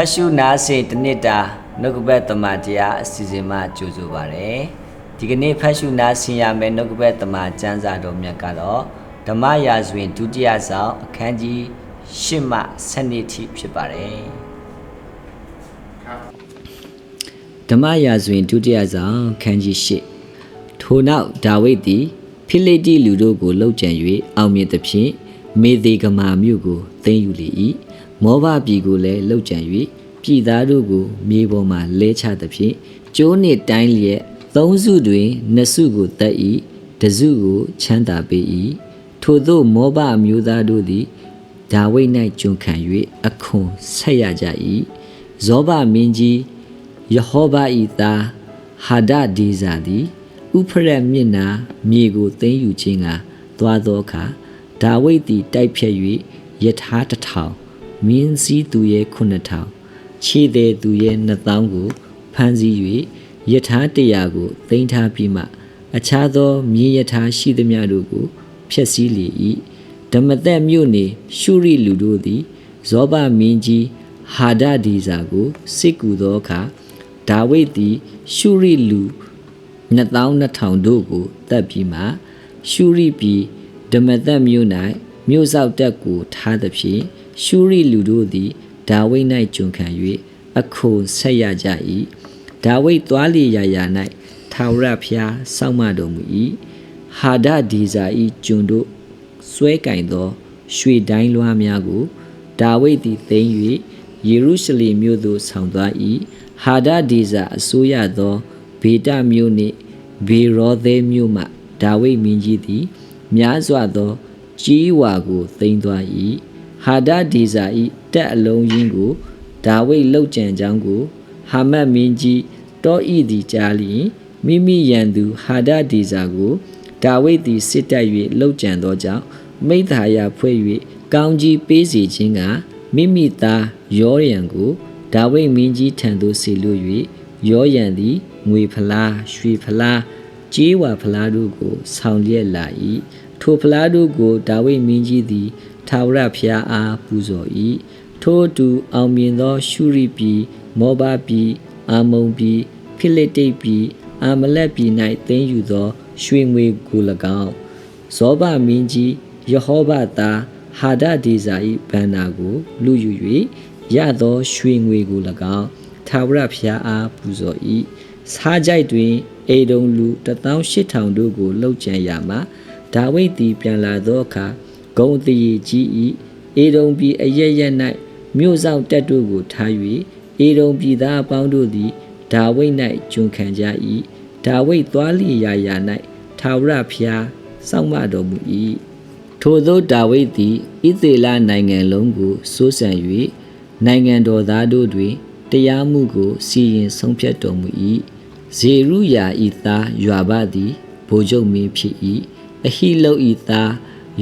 ဖတ်ရှုနားဆင်တနစ်တာနှုတ်ကပတ်တမန်တရားအစီအစဉ်မှာကြိုဆိုပါရစေ။ဒီကနေ့ဖတ်ရှုနားဆင်ရမယ့်နှုတ်ကပတ်တမန်ကျမ်းစာတော်မြတ်ကတော့ဓမ္မရာဇဝင်ဒုတိယဆောင်အခန်းကြီး၈မှ၁၂ထိဖြစ်ပါတယ်။ဓမ္မရာဇဝင်ဒုတိယဆောင်အခန်းကြီး၈ထိုနောက်ဒါဝိဒ်သည်ဖိလိတိလူတို့ကိုလှုပ်ကြံ၍အောင်မြင်သဖြင့်မေသေဂမာမြို့ကိုသိမ်းယူလေ၏ မောဘပြည်ကိုလည်းလှုပ်ကြံ၍ပြည်သားတို့ကိုမြေပေါ်မှလဲချသဖြင့်ကျိုးနှင့်တိုင်းလျက်သုံးစုတွင်နှစ်စုကိုတတ်၏တစုကိုချမ်းသာပေး၏ထို့သောမောဘအမျိုးသားတို့သည်ဒါဝိဒ်၌ကျွန်ခံ၍အခွန်ဆက်ရကြ၏ဇောဘမင်းကြီးယဟောဘဤသားဟာဒဒီဇာသည်ဥဖရက်မျက်နာမြေကိုသိမ်းယူခြင်းကသွားသောအခါဒါဝိဒ်သည်တိုက်ဖြတ်၍ယထာတစ်ထောင် မြင်းစည်းသူရဲ့ခုနှစ်ထောင်ခြေသည်သူရဲ့နှစ်သောင်းကိုဖမ်းဆီး၍ယထာတရာကိုသိမ်းထားပြီးမှ အခြားသောမြေယထာရှိသမျှတို့ကိုဖျက်ဆီးလေ၏ဓမ္မသက်မြို့နေရှုရိလူတို့သည်ဇောဘမင်းကြီးဟာဒဒီဇာကိုစစ်ကူသောအခါဒါဝိဒ်သည် ရှုရိလူ2200တို့ကိုတတ်ပြီးမှရှုရိပြည်ဓမ္မသက်မြို့၌မြို့ဆောက်တပ်ကိုထားသဖြင့် ရှုရိလူတို့သည်ဒါဝိဒ်၌ကျွန်ခံ၍အခုဆက်ရကြ၏ဒါဝိဒ်သွားလေရာရာ၌ထာဝရဘုရားစောင့်မတော်မူ၏ဟာဒဒီဇာ၏ကျွန်တို့စွဲကင်သောရွှေတိုင်းလွှားများကိုဒါဝိဒ်သည်သိမ်း၍ယေရုရှလင်မြို့သို့ဆောင်သွား၏ဟာဒဒီဇာအစိုးရသောဘေတမြို့နှင့်ဘေရောသဲမြို့မှဒါဝိဒ်မင်းကြီးသည်များစွာသောကြီးဝါကိုသိမ်းသွား၏ ဟာဒဒီဇာ၏တက်အလုံးရင်းကိုဒါဝိဒ်လှုပ်ကြံကြောင်းကိုဟာမတ်မင်းကြီးတောဤသည်ကြားလျင်မိမိရန်သူဟာဒဒီဇာကိုဒါဝိဒ်သည်စစ်တပ်၍လှုပ်ကြံသောကြောင့်မိသားရဖွဲ့၍ကောင်းကြီးပေးစေခြင်းကမိမိသားယောရံကိုဒါဝိဒ်မင်းကြီးထံသို့ဆေလွ၍ယောရံသည်ငွေဖလားရွှေဖလားကြေးဝါဖလားတို့ကို ဆောင်လျက်လာ၏ထိုဖလားတို့ကိုဒါဝိဒ်မင်းကြီးသည် ထာဝရဘုရားအားပူဇော်၏ထိုအတူအောင်မြင်သော ရှုရိပြည်မောဘပြည်အာမုန်ပြည်ဖိလိတိတ်ပြည်အာမလက်ပြည်၌သိမ်းယူသော ရွှေငွေကို၎င်းဇောဘမင်းကြီးယေဟောဘသားဟာဒဒီဇာ၏ဗန္နာကို လူယူ၍ရသောရွှေငွေကို၎င်းထာဝရဘုရားအားပူဇော်၏စားကြိုက်တွင်အေဒုံလူ18000တို့ကိုလှုပ်ကြံရမှာဒါဝိဒ်သည်ပြန်လာသောအခါ ဂုံတည်ကြီး၏အေဒုံပြည်အရရက်၌မြို့ဆောင်တက်တို့ကိုထား၍အေဒုံပြည်သားအပေါင်းတို့သည်ဒါဝိဒ်၌ကျွန်ခံကြ၏ဒါဝိဒ်သွားလျရာရာ၌ထာဝရဘုရားစောင့်မတော်မူ၏ထိုသောဒါဝိဒ်သည်ဣသေလနိုင်ငံလုံးကိုစိုးစံ၍နိုင်ငံတော်သားတို့တွင်တရားမှုကိုစီရင်ဆုံးဖြတ်တော်မူ၏ဇေရုယာဤသားယွာဘသည်ဗိုလ်ချုပ်မင်းဖြစ်၏အဟိလုတ်ဤသား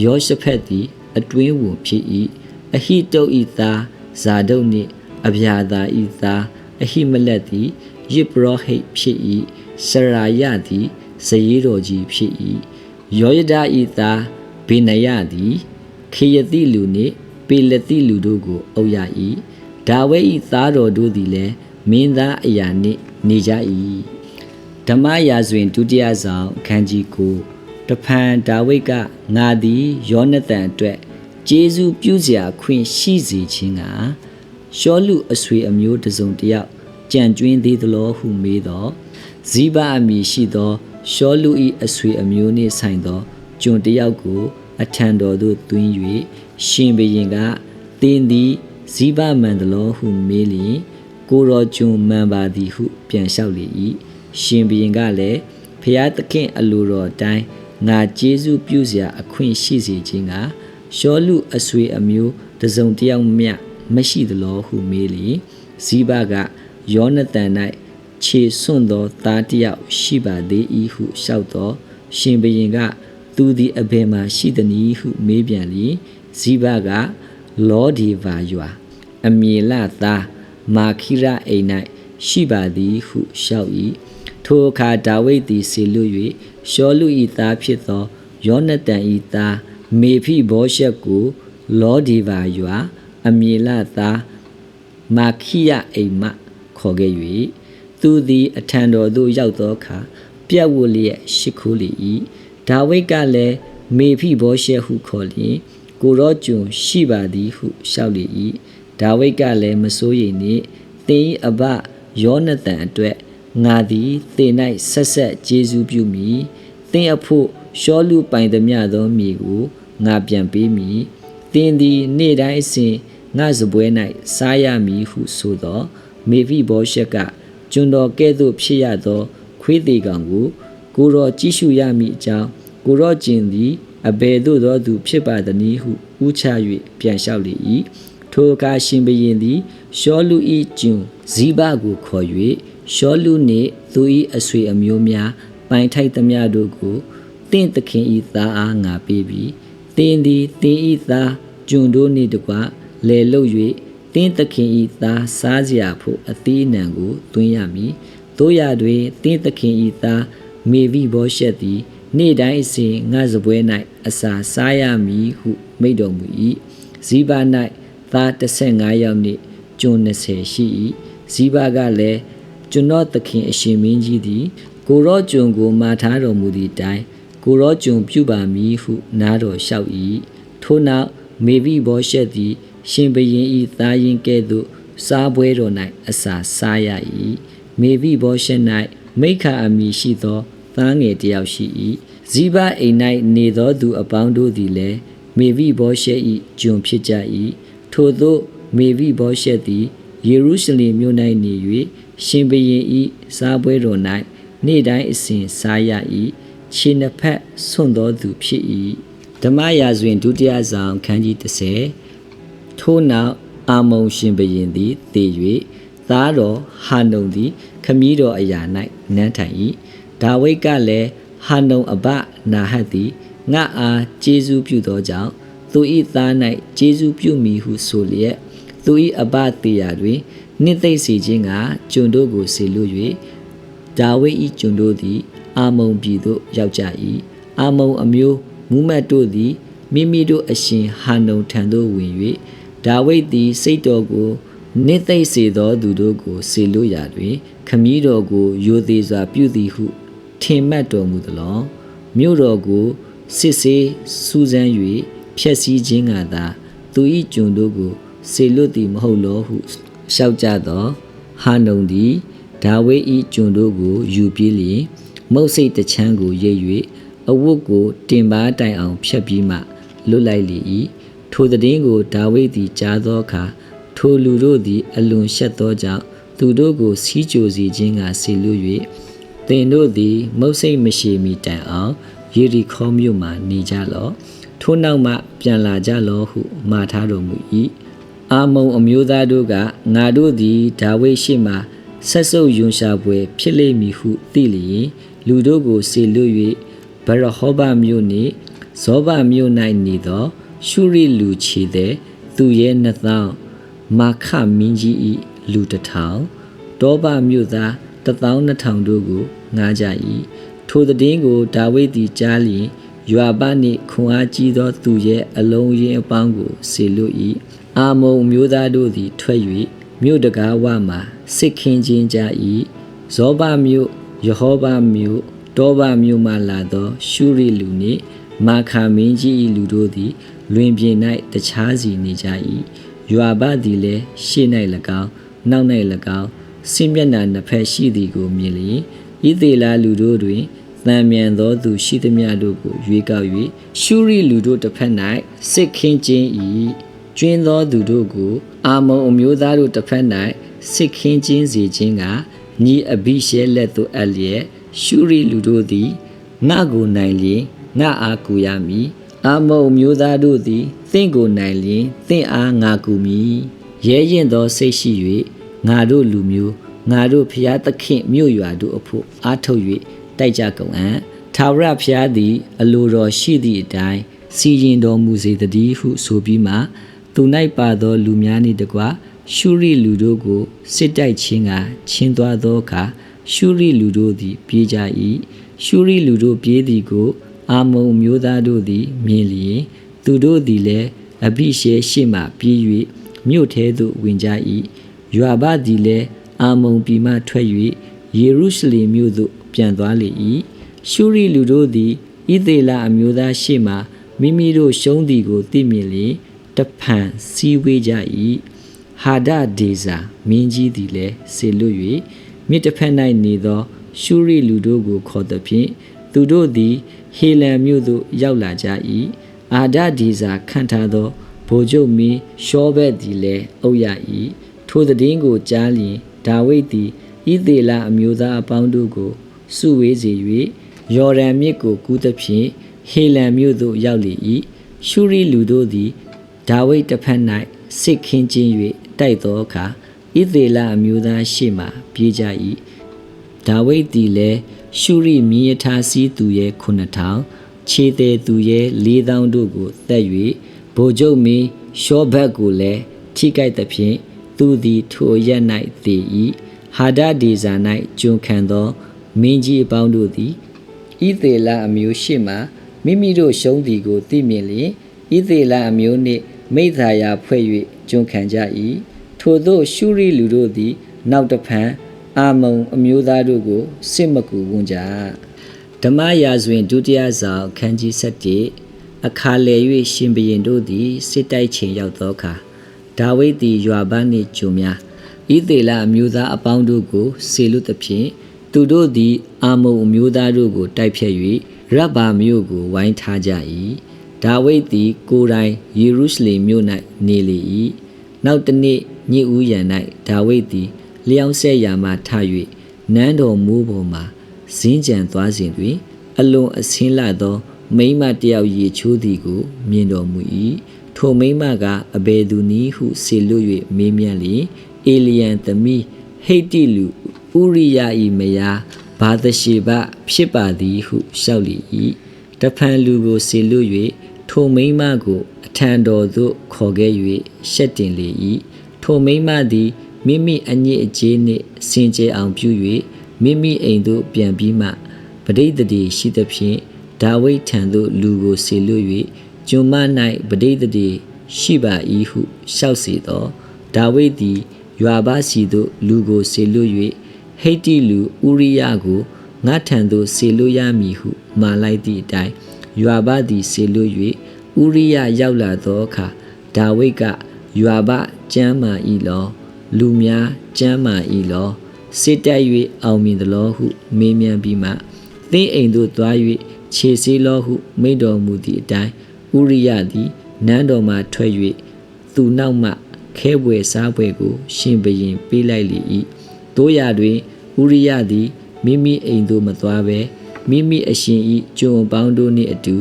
ယောရှဖက်သည် အတွင်းဝန်ဖြစ်၏အဟိတုတ်ဤသားဇာဒုတ်နှင့်အဗျာသာဤသားအဟိမလက်သည်ယစ်ပရောဟိတ်ဖြစ်၏စရာယသည်ဇေယတော်ကြီးဖြစ်၏ယောယဒဤသားဘေနယသည်ခေယတိလူနှင့်ပေလတိလူတို့ကိုအုပ်ရ၏ဒါဝိဒ်ဤသားတော်တို့သည်လည်းမင်းသားအရာနှင့်နေကြ၏ဓမ္မရာဇဝင်ဒုတိယဆောင်အခန်းကြီး9 တဖန်ဒါဝိဒ်ကငါသည်ယောနသန်အတွက်ဂျေဇုပြုစရာခွင့်ရှိစေခြင်းကရှောလူအဆွေအမျိုးတစ်စုံတစ်ယောက်ကြံကျွင်းသေးသလိုဟုမေးတော့ဇိဘအမည်ရှိသောရှောလူ၏အဆွေအမျိုးနှင့်ဆိုင်သောကျွန်တစ်ယောက်ကို အထံတော်သို့သွင်း၍ရှင်ဘရင်ကတင်းသည်ဇိဘမန္တလောဟုမေးလျင်ကိုရောကျွန်မန်ပါသည်ဟု ပြန်လျှောက်လေ၏ရှင်ဘရင်ကလည်းဖျားသခင်အလိုတော်အတိုင်း ငါကျေးဇူးပြုစရာအခွင့်ရှိစေခြင်းကရှောလူအဆွေအမျိုးတစ်စုံတစ်ယောက်မျှမရှိသလောဟုမေးလျင်ဇိဘကယောနသန်၌ခြေစွန့်သောသားတစ်ယောက်ရှိပါသေး၏ဟုလျှောက်သော ရှင်ဘရင်က သူသည်အဘယ်မှရှိသနည်းဟုမေးပြန်လျင်ဇိဘကလောဒီဗာယွာအမြေလသားမာခိရအိမ်၌ရှိပါသည်ဟုလျှောက်၏ ထိုအခါဒါဝိဒ်သည်ဆေလွတ်၍ရှောလူ၏သားဖြစ်သောယောနသန်၏သားမေဖိဘောရှက်ကို လောဒီဗာယွာအမြေလသားမာခိယအိမ်မခေါ်ခဲ့၍သူသည်အထံတော်သို့ရောက်သောအခါပြတ်ဝတ်လျက်ရှိခိုးလေ၏ဒါဝိဒ်ကလည်းမေဖိဘောရှေဟုခေါ်လျင်ကိုရောကျွန်ရှိပါသည်ဟုလျှောက်လေ၏ဒါဝိဒ်ကလည်းမစိုးရိမ်နှင့်သင်၏အဘယောနသန်အတွက် ငါသည်သင်၌ဆက်ဆက်ကျေးဇူးပြုမည်သင်အဖို့ရှောလူပိုင်သည်မြသောမြေကိုငါပြန်ပေးမည်သင်သည်နေ့တိုင်းအစဉ်ငါစပွဲ၌စားရမည်ဟုဆိုသော မေဖိဘောရှက်ကကျွန်တော်ကဲ့သို့ဖြစ်ရသော ခွေးသေးကောင်ကို ကိုတော်ကြည့်ရှုရမည်အကြောင်းကိုရောကျင်သည်အဘယ်သို့သောသူဖြစ်ပါသနည်းဟုဥချ၍ပြန်လျှောက်လေ၏ထိုအခါရှင်ဘရင်သည်ရှောလူ၏ကျွန်ဇီဘကိုခေါ်၍ ရှောလူနှင့်သူ၏အဆွေအမျိုးများပိုင်ထိုက်သမျှတို့ကိုတင့်သခင်၏သားအားငါပေးပြီးတင်းသည်တင်း၏သားကျွန်တို့နှင့်တကွလဲလုတ်၍တင်းသခင်၏သားစားစရာဖို့အသီးအနှံကိုသွင်းရမည်တို့ရတွင်တင်းသခင်၏သားမေဗိဘောရှက်သည် နေ့တိုင်းအစဉ်ငါစပွဲ၌အစာစားရမည်ဟုမိန့်တော်မူ၏ဇီဘ၌သား15ယောက်နှင့်ကျွန်20ရှိ၏ဇီဘကလည်း ကျွန်တော်သခင်အရှင်မင်းကြီးသည် ကိုရောကျွန်ကိုမာထားတော်မူသည့်တိုင်ကိုရောကျွန်ပြုပါမည်ဟုနားတော်လျှောက်၏ထို့နောက်မေဗိဘောရှက်သည် ရှင်ဘရင်၏သားရင်ကဲ့သို့စားပွဲတော်၌အစာစားရ၏မေဗိဘောရှက်၌မိခာအမည်ရှိသောသားငယ်တစ်ယောက်ရှိ၏ဇိဘအိမ်၌နေသောသူအပေါင်းတို့သည်လည်းမေဗိဘောရှက်၏ကျွန်ဖြစ်ကြ၏ထို့သောမေဗိဘောရှက်သည် ယေရုရှလင်မြို့၌နေ၍ရှင်ဘရင်၏စားပွဲတော်၌နေ့တိုင်းအစဉ်စားရ၏ခြေနှစ်ဖက်ဆွန့်သောသူဖြစ်၏ဓမ္မရာဇဝင်ဒုတိယဆောင်ခန်းကြီး30ထို့နောက်အာမုံရှင်ဘရင်သည်တည်၍သားတော်ဟာနုံသည်ခမည်းတော်အရာ၌နန်းထိုင်၏ဒါဝိဒ်ကလည်းဟာနုံအဘနာဟတ်သည်ငါအားကျေးဇူးပြုသောကြောင့်သူ၏သား၌ကျေးဇူးပြုမိဟုဆိုလျက် သူ၏အဘတေရာတွင်နှစ်သိမ့်စီခြင်းကကျွန်တို့ကိုဆေလွ၍ဒါဝိဒ်၏ကျွန်တို့သည် အာမုံပြည်သို့ရောက်ကြ၏အာမုံအမျိုးမူးမတ်တို့သည်မိမိတို့အရှင်ဟာနုံထံသို့ဝင်၍ဒါဝိဒ်သည် စိတ်တော်ကိုနှစ်သိမ့်စေသောသူတို့ကိုဆေလို့ရာတွင် ခမည်းတော်ကိုယိုသေးစွာပြုသည်ဟု ထင်မှတ်တော်မူသလောမြို့တော်ကိုစစ်ဆေးစူးစမ်း၍ဖျက်ဆီးခြင်းကသာသူ၏ကျွန်တို့ကို စေလွတ်သည်မဟုတ်လောဟုလျှောက်ကြသောဟာနုံသည်ဒါဝိဒ်၏ကျွန်တို့ကိုယူပြေးလျင်မုတ်စိတ်တချမ်းကိုရိပ်၍အဝတ်ကိုတင်ပါတိုင်အောင်ဖျက်ပြီးမှလွတ်လိုက်လေ၏ထိုသတင်းကိုဒါဝိဒ်သည် ကြားသောအခါထိုလူတို့သည် အလွန်ရှက်သောကြောင့်သူတို့ကိုစီးကြိုစီခြင်းကဆေလွတ်၍သင်တို့သည် မုတ်စိတ်မရှိမီတိုင်အောင်ယေရီခေါမြို့မှနေကြလော့ထို့နောက်မှပြန်လာကြလော့ဟုမှာထားတော်မူ၏ အာမုံအမျိုးသားတို့ကငါတို့သည်ဒါဝိဒ်ရှိမှဆက်ဆုပ်ယွန်ရှာပွဲဖြစ်လိမ့်မည်ဟုသိလျင်လူတို့ကိုစေလွတ်၍ဗရဟောဘမြို့နှင့်ဇောဘမြို့၌နေသော ရှုရိလူချီတဲ့သူရဲ့နှစ်သောင်းမာခမင်းကြီး၏လူတစ်ထောင်တောဘမြို့သားတသောင်းနှစ်ထောင်တို့ကိုငားကြ၏ထိုသတင်းကိုဒါဝိဒ်သည်ကြားလျင်ယွာဘနှင့်ခွန်အားကြီးသောသူရဲ့အလုံးရင်းအပေါင်းကိုစေလွတ်၏ အာမုံမျိုးသားတို့သည် ထွက်၍မြို့တကားဝမှစစ်ခင်းခြင်းကြ၏ဇောဘမြို့ယေဟောဘမြို့တောဘမြို့မှလာသော ရှုရိလူနှင့်မာခာမင်းကြီး၏လူတို့သည် လွင်ပြင်၌တခြားစီနေကြ၏ယွာဘသည်လည်းရှေ့၌၎င်းနောက်၌၎င်းဆင်းမျက်နှာနှစ်ဖက်ရှိသည်ကိုမြင်လျင်ဤသေးလာလူတို့တွင်တံမြန်သောသူရှိသမျှတို့ကိုရွေးကောက်၍ရှုရိလူတို့တစ်ဖက်၌စစ်ခင်းခြင်း၏ ကျွင်းသောသူတို့ကို အာမုံအမျိုးသားတို့တစ်ဖက်၌စစ်ခင်းခြင်းစီခြင်းကညီအဘိရှဲလက်သို့အပ်လျက်ရှုရိလူတို့သည်ငါကိုနိုင်လျင်ငါအားကူရမည်အာမုံမျိုးသားတို့သည်သင်ကိုနိုင်လျင်သင်အားငါကူမည်ရဲရင်သောစိတ်ရှိ၍ငါတို့လူမျိုးငါတို့ဖျားသခင်မြို့ရွာတို့အဖို့အားထုတ်၍တိုက်ကြကုန်အံ့ထာဝရဖျားသည် အလိုတော်ရှိသည့်အတိုင်းစီရင်တော်မူစေတည်းဟုဆိုပြီးမှ သူ၌ပါသော လူများနှင့်တကွရှုရိလူတို့ကိုစစ်တိုက်ခြင်းကချင်းသွားသောအခါရှုရိလူတို့သည် ပြေးကြ၏ရှုရိလူတို့ပြေးသည်ကို အာမုံမျိုးသားတို့သည်မြင်လျင်သူတို့သည်လည်းအဘိရှဲရှိမှပြေး၍မြို့ထဲသို့ဝင်ကြ၏ယွာဘသည်လည်းအာမုန်ပြည်မှထွက်၍ယေရုရှလင်မြို့သို့ပြန်သွားလေ၏ရှုရီလူတို့သည်ဣသေလအမျိုးသားရှေ့မှမိမိတို့ရှုံးသည်ကိုသိမြင်လျင် တဖန်စီဝေးကြ၏ဟာဒဒေဇာမင်းကြီးသည်လည်းဆေလွတ်၍မြစ်တစ်ဖက်၌နေသော ရှုရီလူတို့ကိုခေါ်သဖြင့်သူတို့သည် ဟေလံမြို့သို့ရောက်လာကြ၏အာဒဒီဇာခံထားသောဗိုလ်ချုပ်မင်းရှောဘက်သည်လည်းအုပ်ရ၏ထိုသတင်းကိုကြားလျင်ဒါဝိဒ်သည်ဣသေလအမျိုးသားအပေါင်းတို့ကိုစုဝေးစေ၍ယော်ဒန်မြစ်ကိုကူးသဖြင့်ဟေလံမြို့သို့ရောက်လေ၏ရှုရီလူတို့သည် ဒါဝိဒ်တစ်ဖက်၌စစ်ခင်းခြင်း၍တိုက်သောအခါဣသေလအမျိုးသားရှေ့မှပြေးကြ၏ဒါဝိဒ်သည်လည်းရှုရီမြေယထာစီးသူရဲ့9000ခြေသေးသူရဲ့4000တို့ကိုတက်၍ဗိုလ်ချုပ်မင်းရှောဘက်ကိုလည်းထိကြိုက်သဖြင့်သူသည်ထိုရက်၌တည်၏ဟာဒဒေဇာ၌ကျွန်ခံသောမင်းကြီးအပေါင်းတို့သည်ဣသေလအမျိုးရှိမှမိမိတို့ရှုံးသည်ကိုသိမြင်လျင်ဣသေလအမျိုးနှင့် မိဿာယာဖွဲ့၍ကျွန်ခံကြ၏ထိုသို့ရှုရီလူတို့သည် နောက်တဖန်အာမုံအမျိုးသားတို့ကိုစစ်မကူဝန်ကြဓမ္မရာဇဝင်ဒုတိယဆောင်အခန်းကြီး7အခါလေ၍ရှင်ဘရင်တို့သည်စစ်တိုက်ချိန်ရောက်သောအခါဒါဝိဒ်သည်ယွာဘနှင့်ဂျုံများဣသေလအမျိုးသားအပေါင်းတို့ကိုဆေလွတ်သဖြင့်သူတို့သည်အာမုံအမျိုးသားတို့ကိုတိုက်ဖျက်၍ရဗ္ဗာမြို့ကိုဝိုင်းထားကြ၏ ဒါဝိဒ်သည် ကိုယ်တိုင်ယေရုရှလင်မြို့၌နေလေ၏နောက်တစ်နေ့ညဦးရန်၌ဒါဝိဒ်သည်လျောင်းဆက်ရာမှထ၍နန်းတော်မိုးပေါ်မှဇင်းကြံသွားစဉ်တွင် အလွန်အဆင်းလာသော မိမတယောက်ရေချိုးသည်ကိုမြင်တော်မူ၏ထိုမိမကအဘယ်သူနည်းဟုဆေလွတ်၍မေးမြန်းလျင်အေလီယန်သမီးဟိတ်တိလူဥရိယ၏မယားဘာသရှိဘဖြစ်ပါသည်ဟုလျှောက်လေ၏တဖန်လူကိုဆေလွတ်၍ ထိုမိမကိုအထံတော်သို့ခေါ်ခဲ့၍ရှက်တင်လေ၏ထိုမိမသည်မိမိအညစ်အကြေးနှင့်စင်ကြယ်အောင်ပြု၍မိမိအိမ်သို့ပြန်ပြီးမှပဋိသန္ဓေရှိသဖြင့်ဒါဝိဒ်ထံသို့လူကိုဆေလွတ်၍ကျွန်မ၌ပဋိသန္ဓေရှိပါ၏ဟုလျှောက်စေသောဒါဝိဒ်သည်ယွာဘစီသို့လူကိုဆေလွတ်၍ဟိတ်တိလူဥရိယကိုငါထံသို့ဆေလွတ်ရမည်ဟုမှာလိုက်သည့်အတိုင်း ယွာဘသည်ဆေလွတ်၍ဥရိယရောက်လာသောအခါဒါဝိဒ်ကယွာဘကျမ်းမာ၏လော လူများကျမ်းမာ၏လောစစ်တက်၍အောင်မြင်သလောဟု မေးမြန်းပြီးမှသင်းအိမ်သို့သွား၍ခြေဆေးလောဟု မိန့်တော်မူသည့်အတိုင်းဥရိယသည်နန်းတော်မှထွက်၍သူနောက်မှခဲပွေစားပွေကို ရှင်ဘရင်ပေးလိုက်လေ၏တို့ရတွင်ဥရိယသည်မိမိအိမ်သို့မသွားဘဲ မိမိအရှင်ဤကျွန်ပေါင်းတို့နှင့်အတူ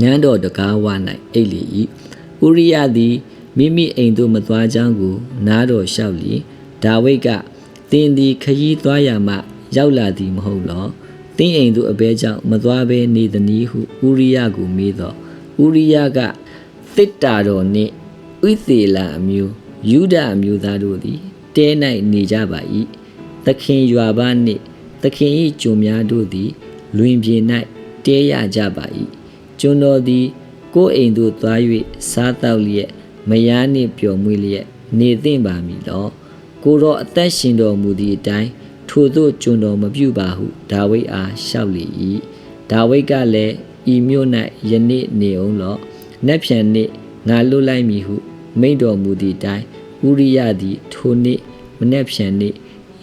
နန်းတော်တကားဝ၌အိတ်လေ၏ဥရိယသည်မိမိအိမ်သို့မသွားကြောင်းကို နားတော်လျှောက်လျင်ဒါဝိဒ်ကသင်သည်ခရီးသွားရမှ ရောက်လာသည်မဟုတ်လောသင်အိမ်သို့အဘဲကြောင့်မသွားဘဲနေသည်နည်းဟုဥရိယကိုမေးတော့ဥရိယကတစ်တာတော်နှင့်ဥသေလအမျိုးယူဒအမျိုးသားတို့သည်တဲ၌နေကြပါ၏သခင်ရွာဘာနှင့်သခင်၏ဂျုံများတို့သည် လွင်ပြင်၌တဲရကြပါ၏ကျွန်တော်သည် ကိုယ်အိမ်သို့သွား၍စားတောက်လျက်မယားနှင့်ပျော်မွေ့လျက်နေသင့်ပါမည်လောကိုတော့အသက်ရှင်တော်မူသည့်အတိုင်းထိုသို့ကျွန်တော်မပြုပါဟုဒါဝိဒ်အားလျှောက်လေ၏ဒါဝိဒ်ကလည်းဤမြို့၌ယနေ့နေအောင်လောနက်ဖြန်နေ့ငါလွတ်လိုက်မည်ဟုမိန့်တော်မူသည့်အတိုင်းဥရိယသည်ထိုနေ့မနက်ဖြန်နေ့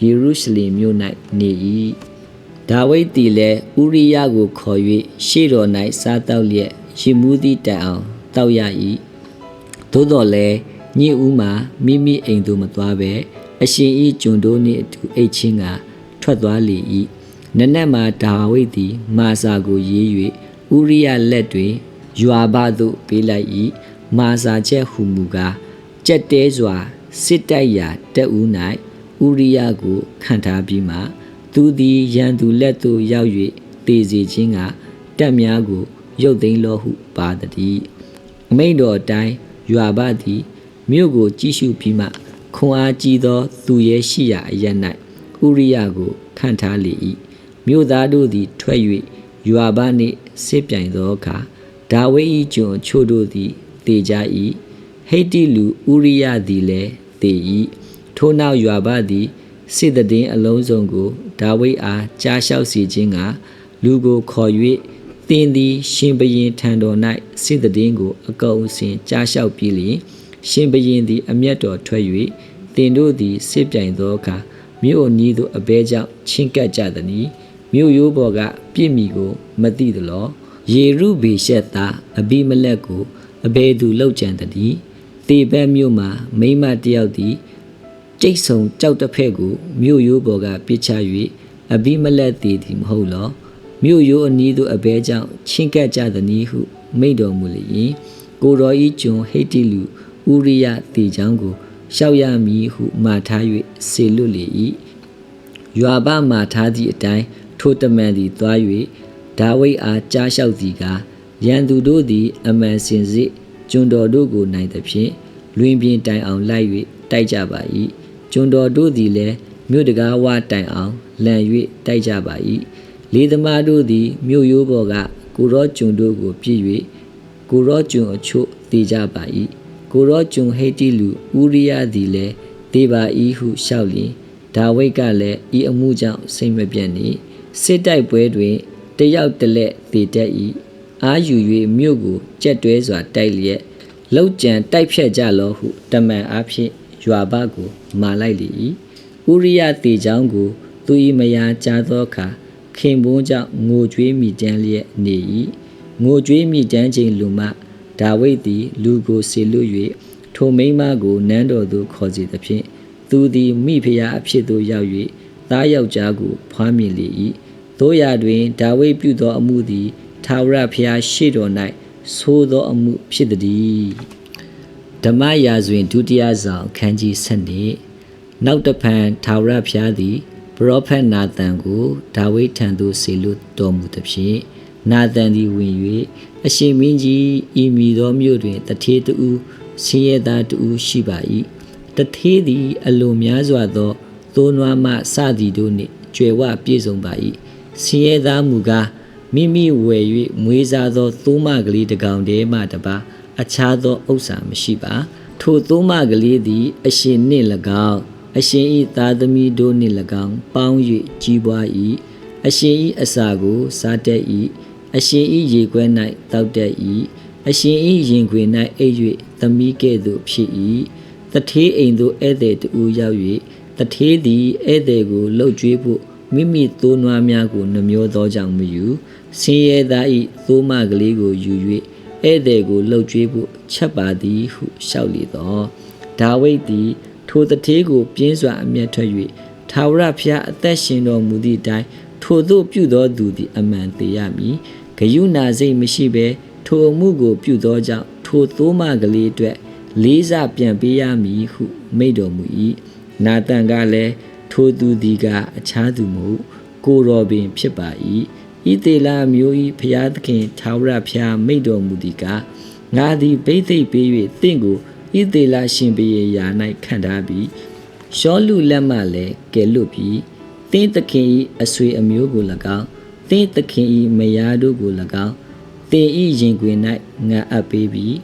ယေရုရှလင်မြို့၌နေ၏ ဒါဝိဒ်သည်လည်းဥရိယကိုခေါ်၍ရှေ့တော်၌စားတောက်လျက်ရင်မှုသည့်တိုင်အောင်တောက်ရ၏သို့တော်လည်းညစ်ဦးမှာမိမိအိမ်သို့မသွားဘဲအရှင်ဤကျွန်တို့နှင့်အတူအိတ်ချင်းကထွက်သွားလေ၏နနက်မှာဒါဝိဒ်သည်မာစာကိုရေး၍ဥရိယလက်တွင်ယွာဘသို့ပေးလိုက်၏မာစာချက်ဟူမူကားကြက်တဲစွာစစ်တိုက်ရာတက်ဦး၌ဥရိယကိုခံထားပြီးမှ သူသည်ရန်သူလက်သို့ရောက်၍တေစီခြင်းကတက်များကိုရုပ်သိမ်းလောဟုပါတည်းအမိန့်တော်အတိုင်းယွာဘသည်မြို့ကိုကြည့်ရှုပြီးမှခွန်အားကြီးသော သူရဲ့ရှိရာအရ၌ဥရိယကိုခံထားလေ၏မြို့သားတို့သည် ထွက်၍ယွာဘနှင့်စစ်ပြိုင်သောအခါဒါဝိဒ်၏ကျွန်ချို့တို့သည်တေကြ၏ဟိတ္တိလူဥရိယသည်လည်းတေ၏ထိုနောက်ရွာဘသည် စစ်တည်င်းအလုံးစုံကိုဒါဝိဒ်အားကြားလျှောက်စီခြင်းကလူကိုခေါ်၍သင်သည်ရှင်ဘရင်ထံတော်၌စစ်တည်င်းကိုအကုန်အစင်ကြားလျှောက်ပြီးလျင်ရှင်ဘရင်သည်အမျက်တော်ထွက်၍သင်တို့သည်စစ်ပြိုင်သောအခါမြို့အနီးသို့အဘဲကြောင့်ချင်းကပ်ကြသည်။မြို့ရိုးပေါ်ကပြစ်မိကိုမသိသလောယေရုဗေရှက်သားအဘိမလက်ကိုအဘဲသူလောက်ကြံသည်။တေဘက်မြို့မှာမိမတယောက်သည် ကျိတ်ဆုံကြောက်တစ်ဖက်ကိုမြို့ရိုးပေါ်ကပြစ်ချ၍အဘိမလက်တည်သည်မဟုတ်လောမြို့ရိုးအနီးသို့အဘဲကြောင့်ချင်းကပ်ကြသည်ဟု မိန့်တော်မူလျင်ကိုတော်ဤကျွန်ဟိတ်တိလူဥရိယတည်ချောင်းကိုရှောက်ရမည်ဟုမှာထား၍ဆေလွတ်လေ၏ရွာဘမှာထားသည့်အတိုင်းထိုတမန်သည်သွား၍ဒါဝိဒ်အားကြားလျှောက်သည်ကားရန်သူတို့သည် အမှန်စင်စစ်ကျွန်တော်တို့ကိုနိုင်သဖြင့်လွင်ပြင်တိုင်အောင်လိုက်၍တိုက်ကြပါ၏ ကျွန်တော်တို့သည်လည်းမြို့တကားဝတိုင်အောင်လန်၍တိုက်ကြပါ၏လေသမားတို့သည်မြို့ရိုးပေါ်ကကိုရောကျွန်တို့ကိုပြည့်၍ကိုရောကျွန်အချို့တည်ကြပါ၏ကိုရောကျွန်ဟိတ်တိလူဥရိယသည်လည်းတေပါ၏ဟုလျှောက်လျင်ဒါဝိဒ်ကလည်းဤအမှုကြောင့်စိတ်မပြတ်နေစစ်တိုက်ပွဲတွင်တယောက်တလက်တည်တတ်၏အာယူ၍မြို့ကိုကြက်တွဲစွာတိုက်လျက်လောက်ကြံတိုက်ဖြတ်ကြလောဟုတမန်အားဖြင့် ရွာဘကိုမာလိုက်လေ၏ဥရိယတေချောင်းကို သူ၏မယားကြားသောအခါခင်ပွန်းကြောင့်ငိုကြွေးမိတမ်းလျက်နေ၏ငိုကြွေးမိတမ်းချိန်လူမှဒါဝိဒ်သည် လူကိုဆေလွတ်၍ထိုမိန်းမကိုနန်းတော်သို့ခေါ်စေသဖြင့်သူသည်မိဖုရားအဖြစ်သို့ရောက်၍သားယောက်ျားကိုဖွားမြင်လေ၏တို့ရာတွင်ဒါဝိဒ်ပြုသောအမှုသည်ထာဝရဘုရားရှေ့တော်၌သိုးသောအမှုဖြစ်သည် ဓမ္မရာဇဝင်ဒုတိယဆောင်ခန်းကြီး7နောက်တဖန်ထာဝရဘုရားသည်ပရောဖက်နာသန်ကိုဒါဝိဒ်ထံသို့ဆေလွတ်တော်မူသည်ဖြင့်နာသန်သည်ဝင်၍အရှင်မင်းကြီးဤမိသောမြို့တွင်တထေးတူဆင်းရဲသားတူရှိပါ၏တထေးသည်အလိုများစွာသောသိုးနွားမှစသည်တို့နှင့်ကြွယ်ဝပြည့်စုံပါ၏ဆင်းရဲသားမူကားမိမိဝယ်၍မွေးစားသောသိုးမကလေးတစ်ကောင်တည်းမှတပါအခြားသောဥစ္စာမရှိပါ ထိုသိုးမကလေးသည် အရှင်နှင့်၎င်းအရှင်ဤသားသမီးတို့နှင့်၎င်းပေါင်း၍ကြီးပွား၏အရှင်ဤအစာကိုစားတတ်၏အရှင်ဤရေခွဲ၌တောက်တတ်၏အရှင်ဤရင်ခွေ၌အိပ်၍သမီးကဲ့သို့ဖြစ်၏တထေးအိမ်သို့ဧည့်သည်တူရောက်၍တထေးသည်ဧည့်သည်ကိုလှုပ်ကြွေးဖို့မိမိသိုးနွားများကိုနှမျောသောကြောင့်မယူဆင်းရဲသားဤသိုးမကလေးကိုယူ၍ ဧည့်သည်ကိုလှုပ်ကြွေးဖို့ချက်ပါသည်ဟုလျှောက်လေသောဒါဝိဒ်သည် ထိုတထေးကို ပြင်းစွာအမျက်ထွက်၍ထာဝရဘုရားအသက်ရှင်တော်မူသည့်အတိုင်းထိုသို့ပြုသောသူသည်အမှန်သေးရမည်ဂယုဏစိတ်မရှိဘဲထိုအမှုကိုပြုသောကြောင့်ထိုသိုးမကလေးအတွက်လေးစားပြန်ပေးရမည်ဟုမိန့်တော်မူ၏နာသန်ကလည်းထိုသူသည်ကအခြားသူမဟုတ်ကိုတော်ပင်ဖြစ်ပါ၏ ဤသေလမျိုးဤဖျားသခင်ထာဝရဘုရားမိန့်တော်မူသည်ကငါသည်ဘိသိက်ပေး၍တင့်ကိုဤသေလရှင်ပေရာ၌ခံထားပြီးရှောလူလက်မှလည်းကဲလွတ်ပြီးတင်းသခင်ဤအဆွေအမျိုးကို၎င်းတင်းသခင်ဤမယားတို့ကို၎င်းတင်ဤရင်ခွင်၌ငါအပ်ပေးပြီး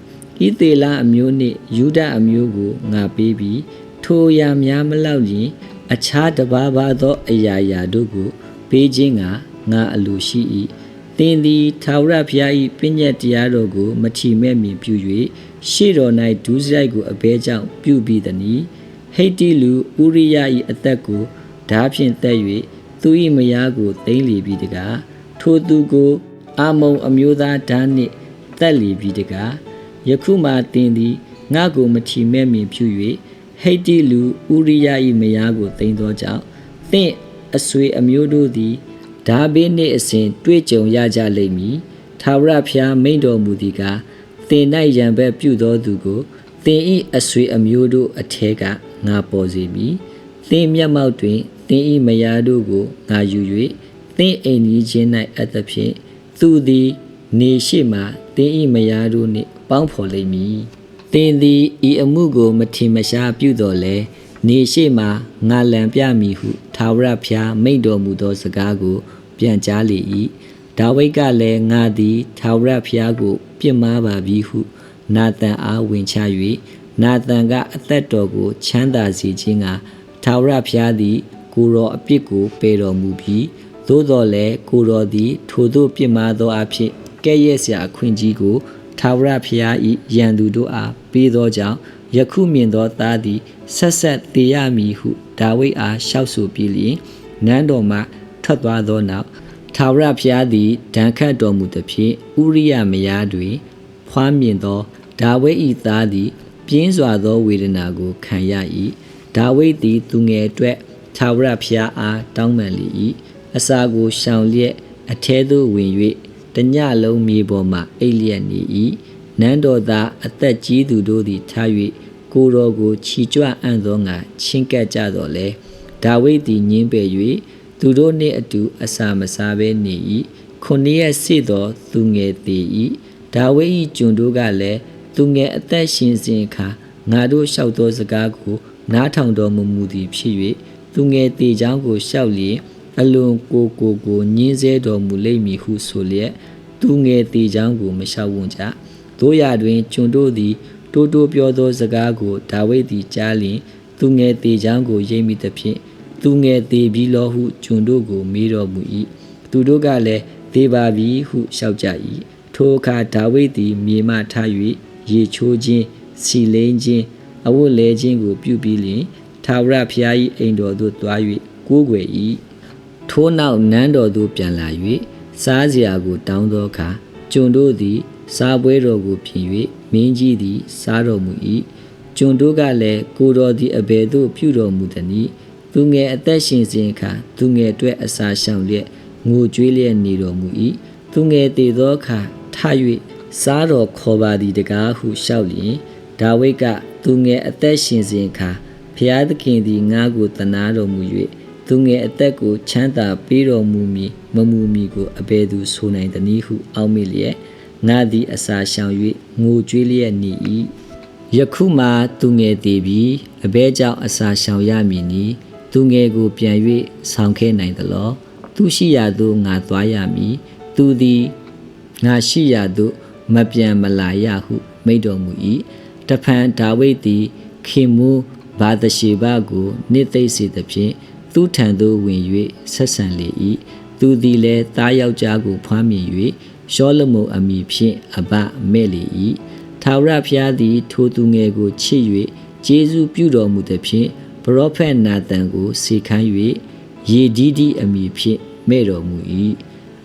ဤသေလအမျိုးနှင့်ယူဒအမျိုးကိုငါပေးပြီးထိုအရာများမလောက်ရင်အခြားတပါးပါသောအရာရာတို့ကိုပေးခြင်းက ငါအလိုရှိ၏သင်သည်ထာဝရဘုရား၏ပညတ်တရားတော်ကို မထီမဲ့မြင်ပြု၍ရှေ့တော်၌ဒုစရိုက်ကိုအဘဲကြောင့်ပြုပြီးသည်။ဟိတ်တိလူဥရိယ၏အသက်ကိုဓာဖြင့်တက်၍သူ၏မယားကိုသိမ်းလေပြီးတကားထိုသူကိုအာမုံအမျိုးသားဓာနှင့်တက်လေပြီးတကားယခုမှတင်သည်ငါကိုမထီမဲ့မြင်ပြု၍ဟိတ်တိလူဥရိယ၏မယားကိုသိမ်းသောကြောင့်သင့်အဆွေအမျိုးတို့သည် ဒါဘေးနှင့်အစဉ်တွေ့ကြုံရကြလိမ့်မည်ထာဝရဘုရားမိန့်တော်မူသည်ကားသင်၌ရံဘက်ပြုသောသူကိုသင်၏အဆွေအမျိုးတို့အထဲကငါပေါ်စေမည်သင်မျက်မှောက်တွင်သင်၏မယားတို့ကိုငါယူ၍သင်အိမ်ကြီးချင်း၌အပ်သဖြင့်သူသည် နေရှိမှသင်၏မယားတို့နှင့်ပေါင်းဖော်လိမ့်မည်သင်သည်ဤအမှုကိုမထင်မရှားပြုတော်လဲနေရှိမှငါလံပြမည်ဟုထာဝရဘုရားမိန့်တော်မူသောစကားကို ပြန်ကြားလေ၏ဒါဝိဒ်ကလည်းငါသည်ထာဝရဘုရားကို ပြစ်မှားပါပြီဟု နာသန်အားဝင်ချ၍နာသန်ကအသက်တော်ကို ချမ်းသာစေခြင်းကထာဝရဘုရားသည် ကိုရောအပြစ်ကိုပယ်တော်မူပြီးသို့တော်လည်းကိုရောသည် ထိုသို့ပြစ်မှားသောအဖြစ်ကဲ့ရဲ့စရာအခွင့်ကြီးကိုထာဝရဘုရား၏ယံသူတို့အားပေးသောကြောင့်ယခုမြင်သောသားသည်ဆက်ဆက်တည်ရမည်ဟုဒါဝိဒ်အားလျှောက်ဆိုပြီးလျင်နန်းတော်မှ ထွက်သွားသောနောက်ထာဝရဘုရားသည်ဒဏ်ခတ်တော်မူသဖြင့်ဥရိယမယားတွင်ဖွားမြင်သောဒါဝိဒ်၏သားသည် ပြင်းစွာသောဝေဒနာကိုခံရ၏ဒါဝိဒ်သည်သူငယ်အတွက်သာဝရဖျားအားတောင်းပန်လေ၏အစာကိုရှောင်လျက်အထဲသို့ဝင်၍တညလုံးမြေပေါ်မှအိပ်လျက်နေ၏နန်းတော်သားအသက်ကြီးသူတို့သည်ထား၍ကိုယ်တော်ကိုချီကြွအံ့သောငါချင်းကပ်ကြတော်လဲဒါဝိဒ်သည်ညင်းပယ်၍ သူတို့နှင့်အတူအစာမစားဘဲနေ၏ခုနှစ်ရက်စေ့သောသူငယ်သေး၏ဒါဝိဒ်၏ကျွန်တို့ကလည်းသူငယ်အသက်ရှင်စဉ်အခါငါတို့လျှောက်သောစကားကိုနားထောင်တော်မူမူသည်ဖြစ်၍သူငယ်တေချောင်းကိုလျှောက်လျင်အလွန်ကိုကိုကိုညင်းဆဲတော်မူလိမ့်မည်ဟုဆိုလျက်သူငယ်တေချောင်းကိုမလျှောက်ဝံ့ကြတို့ရတွင်ကျွန်တို့သည်တိုးတိုးပြောသောစကားကိုဒါဝိဒ်သည်ကြားလျင်သူငယ်တေချောင်းကိုရိပ်မိသဖြင့် သူငယ်သေးပြီးလောဟုကျွန်တို့ကိုမေးတော်မူ၏သူတို့ကလည်းသေပါပြီဟုလျှောက်ကြ၏ထိုအခါဒါဝိဒ်သည်မြေမှထား၍ရေချိုးခြင်းစီလိန်ခြင်းအဝတ်လဲခြင်းကိုပြုပြီးလျင်ထာဝရဘုရား၏အိမ်တော်သို့သွား၍ကိုးကွယ်၏ထိုနောက်နန်းတော်သို့ပြန်လာ၍စားစရာကိုတောင်းသောအခါကျွန်တို့သည် စားပွဲတော်ကိုပြင်၍မင်းကြီးသည် စားတော်မူ၏ကျွန်တို့ကလည်းကိုတော်သည်အဘယ်သို့ပြုတော်မူသနည်း သူငယ်အသက်ရှင်စဉ်အခါသူငယ်အတွက်အစာရှောင်လျက်ငိုကြွေးလျက်နေတော်မူ၏သူငယ်တည်သောအခါထ၍စားတော်ခေါ်ပါသည်တကားဟုလျှောက်လျင်ဒါဝိဒ်ကသူငယ်အသက်ရှင်စဉ်အခါဖျားသခင်သည်ငါ့ကိုတနာတော်မူ၍သူငယ်အသက်ကိုချမ်းသာပေးတော်မူမည်မမူမည်ကိုအဘယ်သူဆိုနိုင်သနည်းဟုအောက်မေ့လျက်ငါသည်အစာရှောင်၍ငိုကြွေးလျက်နေ၏ယခုမှသူငယ်သေးပြီးအဘဲကြောင့်အစာရှောင်ရမည်နီ သူငယ်ကိုပြန်၍ဆောင်ခဲ့နိုင်သလောသူရှိရာသို့ငါသွားရမည်သူသည်ငါရှိရာသို့မပြန်မလာရဟု မိန့်တော်မူ၏တဖန်ဒါဝိဒ်သည်ခင်မူဘာသရှိဘကိုနှစ်သိမ့်စေသဖြင့်သူထံသို့ဝင်၍ဆက်ဆံလေ၏သူသည်လည်းသားယောက်ျားကိုဖွားမြင်၍ရှောလမုန်အမိဖြင့်အဘမဲ့လေ၏ထာဝရဘုရားသည် ထိုသူငယ်ကိုချစ်၍ကျေးဇူးပြုတော်မူသဖြင့် ပရောဖက်နာသန်ကိုစေခန်း၍ယေဒီဒီအမိဖြင့်မဲ့တော်မူ၏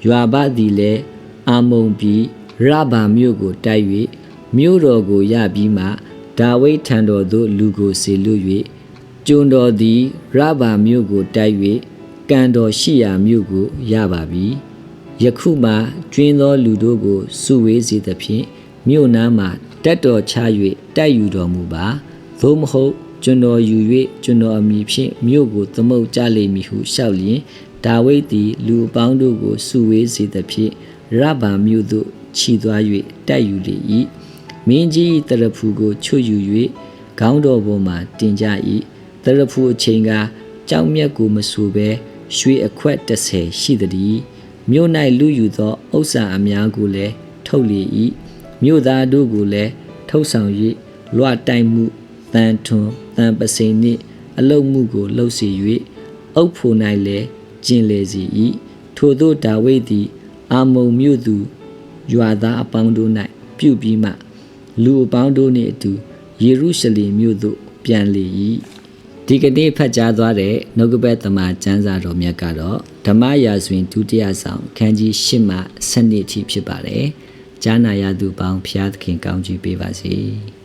ယွာဘသည်လည်းအာမုန်ပြီးရဗာမြို့ကိုတိုက်၍မြို့တော်ကိုရပြီးမှဒါဝိဒ်ထံတော်သို့လူကိုစေလွတ်၍ကျွန်တော်သည်ရဗာမြို့ကိုတိုက်၍ကံတော်ရှိရာမြို့ကိုရပါပြီယခုမှကျွင်းသောလူတို့ကိုစုဝေးစေသဖြင့်မြို့နားမှတက်တော်ချ၍တိုက်ယူတော်မူပါသို့မဟုတ် ကျွန်တော်ယူ၍ကျွန်တော်အမိဖြင့်မြို့ကိုသမုတ်ကြလိမ့်မည်ဟုလျှောက်လျင်ဒါဝိဒ်သည်လူအပေါင်းတို့ကိုစုဝေးစေသဖြင့်ရဗာမြို့သို့ခြိသွား၍တိုက်ယူလေ၏မင်းကြီးတရဖူကိုချွတ်ယူ၍ခေါင်းတော်ပေါ်မှတင်ကြ၏တရဖူအချိန်ကကြောက်မြက်ကိုမဆူဘဲရွှေအခွက်30ရှိသည်မြို့၌လူယူသောဥစ္စာအများကိုလည်းထုတ်လေ၏မြို့သားတို့ကိုလည်းထုတ်ဆောင်၍လွှတ်တိုင်မှု တန်ထွန်တန်ပစိန်နှင့်အလုတ်မှုကိုလှုပ်စေ၍အုပ်ဖို့၌လည်းကျင်လေစီ၏ထို့သောဒါဝိဒ်သည်အာမုန်မြို့သူရွာသားအပေါင်းတို့၌ပြုပြီးမှလူအပေါင်းတို့နှင့်အတူယေရုရှလင်မြို့သို့ပြန်လေ၏ဒီကနေ့ဖတ်ကြားသွားတဲ့နှုတ်ကပတ်သမ္မာကျမ်းစာတော်မြတ်ကတော့ဓမ္မရာဇဝင်ဒုတိယဆောင်ခန်းကြီး၈မှ7အထိဖြစ်ပါတယ်။ကြားနာရသူပေါင်းဖျားသခင်ကောင်းချီးပေးပါစေ။